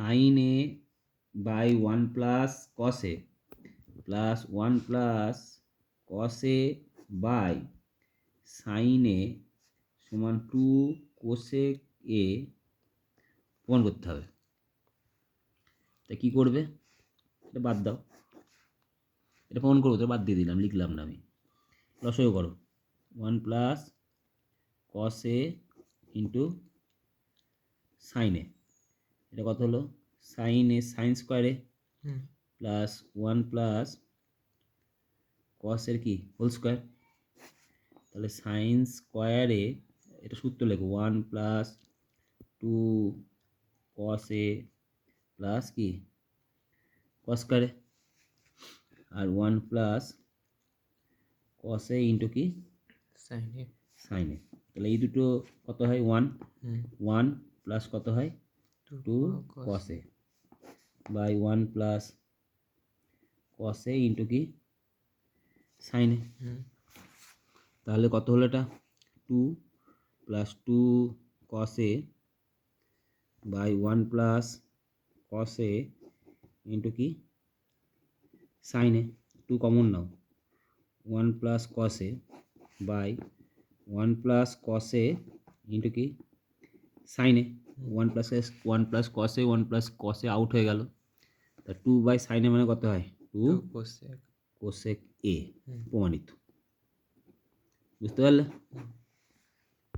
Sine A by one plus cos, plus one plus cos by sine A সমান two cosec এ প্রমাণ করতে হবে। তা কী করবে? এটা বাদ দাও। এটা প্রমাণ করব তো বাদ দিয়ে দিলাম, লিখলাম না আমি। লসও করো। One plus cos into sine. এটা কত হলো? সাইন এ সাইন স্কোয়ারে প্লাস ওয়ান প্লাস কসের কি? হোল স্কোয়ার তাহলে সাইন স্কোয়ারে এটা সূত্র লেখো one plus two cos A plus কি? কস স্কোয়ারে আর one plus cos A into কি? সাইন এ সাইন এ তাহলে এই দুটো কত হয়? ওয়ান ওয়ান প্লাস কত হয়? Two cos by one plus cos A into কি? সাইন তাহলে কত হলো এটা? Two plus two cos by one plus cos A into কি? Sine two common now one plus cos A by one plus cos A into কি? Sine one plus one plus কসে one plus কসে out হয়ে গেল। তা two by সাইনে মানে কত হয়? Two cosec cosec এ প্রমাণিত। বুঝতে পারলে?